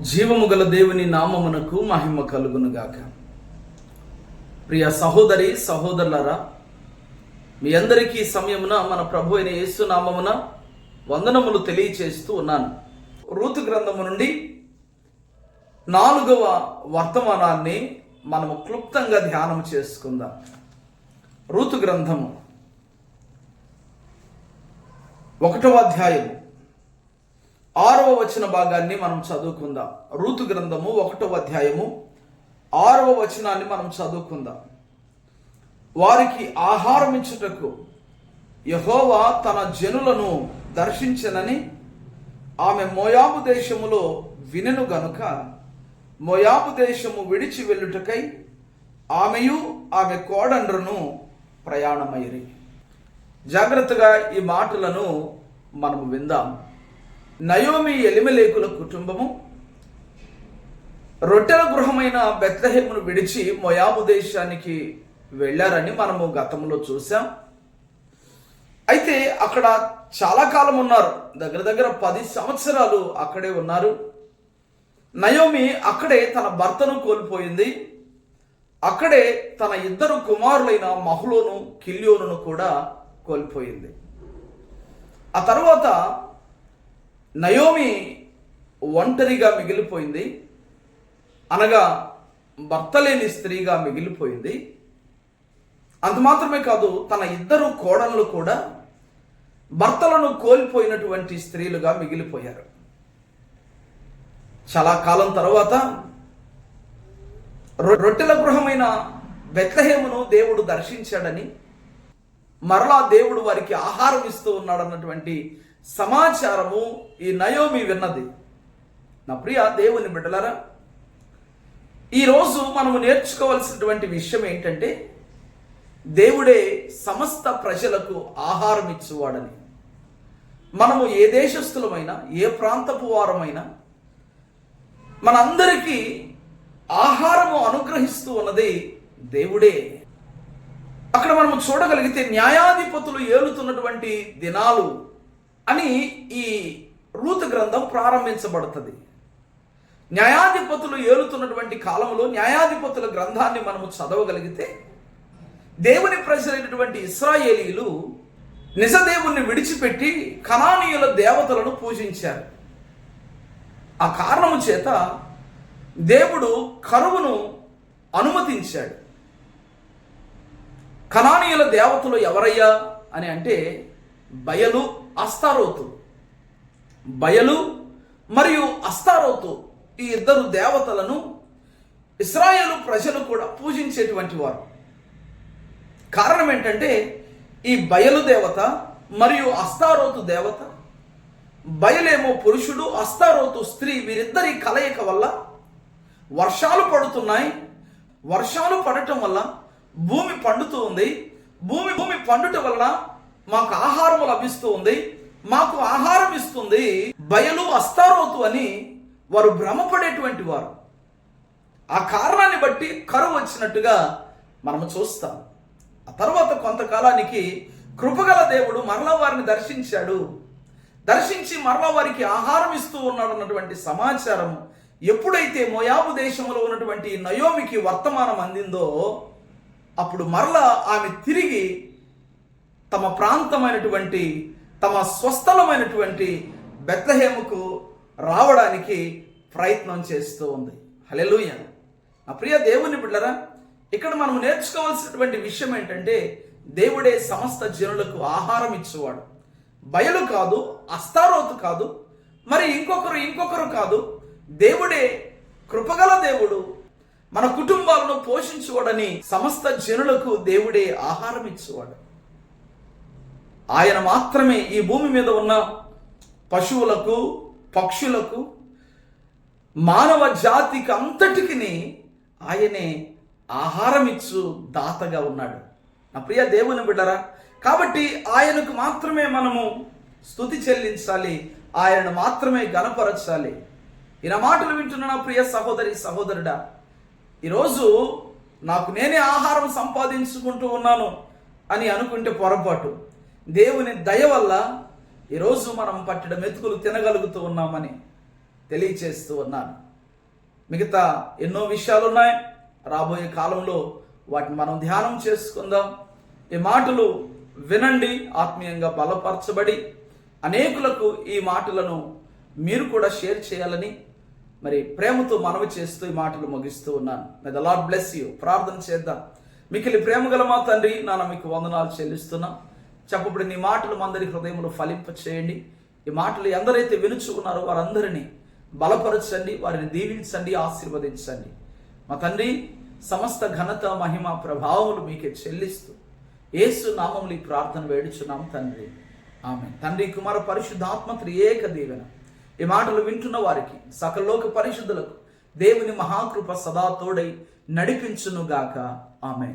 జీవము గల దేవుని నామమునకు మహిమ కలుగునుగాక. ప్రియ సహోదరి సహోదరులారా మీ అందరికీ సమయమున మన ప్రభు అయిన యేసు నామమున వందనములు తెలియచేస్తూ ఉన్నాను. రూతు గ్రంథము నుండి నాలుగవ వర్తమానాన్ని మనము క్లుప్తంగా ధ్యానం చేసుకుందాం. రూతు గ్రంథము ఒకటవ అధ్యాయము. ఆరవ వచన భాగాన్ని మనం చదువుకుందాం. రూతు గ్రంథము ఒకటవ అధ్యాయము ఆరవ వచనాన్ని మనం చదువుకుందాం. వారికి ఆహారం ఇచ్చుటకు యహోవా తన జనులను దర్శించనని ఆమె మోయాబు దేశములో వినెను గనుక మోయాబు దేశము విడిచి వెళ్ళుటకై ఆమెయు ఆమె కోడండ్రను ప్రయాణమైరి జాగ్రత్తగా ఈ మాటలను మనము విందాం. నయోమి ఎలిమెలేకుల కుటుంబము. రొట్టెల గృహమైన బెత్లహేమును విడిచి మొయాబు దేశానికి వెళ్ళారని మనము గతంలో చూసాం అయితే అక్కడ చాలా కాలం ఉన్నారు. దగ్గర దగ్గర పది సంవత్సరాలు అక్కడే ఉన్నారు. నయోమి అక్కడే తన భర్తను కోల్పోయింది. అక్కడే తన ఇద్దరు కుమారులైన మహులోను కిల్యోను కూడా కోల్పోయింది. ఆ తర్వాత నయోమి ఒంటరిగా మిగిలిపోయింది. అనగా భర్త లేని స్త్రీగా మిగిలిపోయింది. అంత మాత్రమే కాదు తన ఇద్దరు కోడళ్ళు కూడా భర్తలను కోల్పోయినటువంటి స్త్రీలుగా మిగిలిపోయారు. చాలా కాలం తర్వాత రొ- రొట్టెల గృహమైన బెత్లహేమును దేవుడు దర్శించాడని మరలా దేవుడు వారికి ఆహారం ఇస్తూ ఉన్నాడన్నటువంటి సమాచారము ఈ నయోమి విన్నది. నా ప్రియ దేవుని బిడ్డలారా ఈరోజు మనము నేర్చుకోవలసినటువంటి విషయం ఏంటంటే దేవుడే సమస్త ప్రజలకు ఆహారం ఇచ్చేవాడని. మనము ఏ దేశస్థులమైనా ఏ ప్రాంతపు వారమైనా మనందరికీ ఆహారము అనుగ్రహిస్తూ ఉన్నది దేవుడే. అక్కడ మనం చూడగలిగితే న్యాయాధిపతులు ఏలుతున్నటువంటి దినాలు అని ఈ రూతు గ్రంథం ప్రారంభించబడుతుంది. న్యాయాధిపతులు ఏలుతున్నటువంటి కాలంలో న్యాయాధిపతుల గ్రంథాన్ని మనము చదవగలిగితే దేవుని ప్రజలైనటువంటి ఇస్రాయేలీలు నిజదేవుణ్ణి విడిచిపెట్టి కణానీయుల దేవతలను పూజించారు. ఆ కారణము చేత దేవుడు కరువును అనుమతించాడు. కణానీయుల దేవతలు ఎవరయ్యా అని అంటే బయలు అస్తారోతు. బయలు మరియు అస్తారోతు ఈ ఇద్దరు దేవతలను ఇస్రాయేలు ప్రజలు కూడా పూజించేటువంటి వారు. కారణం ఏంటంటే ఈ బయలు దేవత మరియు అస్తారోతు దేవత బయలేమో పురుషుడు అస్తారోతు స్త్రీ వీరిద్దరి కలయిక వల్ల వర్షాలు పడుతున్నాయి. వర్షాలు పడటం వల్ల భూమి పండుతూ ఉంది. భూమి భూమి పండుట వలన మాకు ఆహారం లభిస్తూ ఉంది మాకు ఆహారం ఇస్తుంది బయలు అస్తారోతు అని వారు భ్రమపడేటువంటి వారు. ఆ కారణాన్ని బట్టి కరువు వచ్చినట్టుగా మనము చూస్తాం. ఆ తర్వాత కొంతకాలానికి కృపగల దేవుడు మరలా వారిని దర్శించాడు. దర్శించి మరలా వారికి ఆహారం ఇస్తూ ఉన్నాడు అన్నటువంటి సమాచారం ఎప్పుడైతే మోయాబు దేశంలో ఉన్నటువంటి నయోమికి వర్తమానం అందిందో అప్పుడు మరలా ఆమె తిరిగి తమ ప్రాంతమైనటువంటి తమ స్వస్థలమైనటువంటి బెత్తహేముకు రావడానికి ప్రయత్నం చేస్తూ ఉంది. హలెలుయ నా ప్రియ దేవుని బిడ్డరా ఇక్కడ మనం నేర్చుకోవాల్సినటువంటి విషయం ఏంటంటే దేవుడే సమస్త జనులకు ఆహారం ఇచ్చేవాడు. బయలు కాదు అస్తారోతు కాదు మరి ఇంకొకరు ఇంకొకరు కాదు దేవుడే కృపగల దేవుడు మన కుటుంబాలను పోషించువాడని సమస్త జనులకు దేవుడే ఆహారం ఇచ్చేవాడు. ఆయన మాత్రమే ఈ భూమి మీద ఉన్న పశువులకు పక్షులకు మానవ జాతికి అంతటికి ఆయనే ఆహారం ఇచ్చు దాతగా ఉన్నాడు. నా ప్రియ దేవుని బిడ్డరా కాబట్టి ఆయనకు మాత్రమే మనము స్తుతి చెల్లించాలి ఆయనను మాత్రమే గనపరచాలి ఈయన మాటలు వింటున్న నా ప్రియ సహోదరి సహోదరుడా ఈరోజు నాకు నేనే ఆహారం సంపాదించుకుంటూ ఉన్నాను అని అనుకుంటే పొరపాటు. దేవుని దయ వల్ల ఈరోజు మనం పట్టిన మెతుకులు తినగలుగుతూ ఉన్నామని తెలియచేస్తూ ఉన్నాను. మిగతా ఎన్నో విషయాలు ఉన్నాయి. రాబోయే కాలంలో వాటిని మనం ధ్యానం చేసుకుందాం. ఈ మాటలు వినండి ఆత్మీయంగా బలపరచబడి అనేకులకు ఈ మాటలను మీరు కూడా షేర్ చేయాలని మరి ప్రేమతో మనవి చేస్తూ ఈ మాటలు ముగిస్తూ ఉన్నాను. మీద లాడ్ బ్లెస్ యూ ప్రార్థన చేద్దాం. మికిలి ప్రేమ గల మా తండ్రి నాన్న మీకు వందనాలు చెల్లిస్తున్నాం. చెప్పబడి నీ మాటలు అందరి హృదయంలో ఫలింప చేయండి ఈ మాటలు ఎందరైతే వినుచుకున్నారో వారందరినీ బలపరచండి వారిని దీవించండి ఆశీర్వదించండి. మా తండ్రి సమస్త ఘనత మహిమ ప్రభావములు మీకే చెల్లిస్తూ ఏసు నామములు ఈ ప్రార్థన వేడుచున్నాం తండ్రి. ఆమె తండ్రి కుమార పరిశుద్ధాత్మ త్రియేక దీవెన. ఈ మాటలు వింటున్న వారికి సకలోక పరిశుద్ధులకు దేవుని మహాకృప సదా తోడై నడిపించునుగాక. ఆమె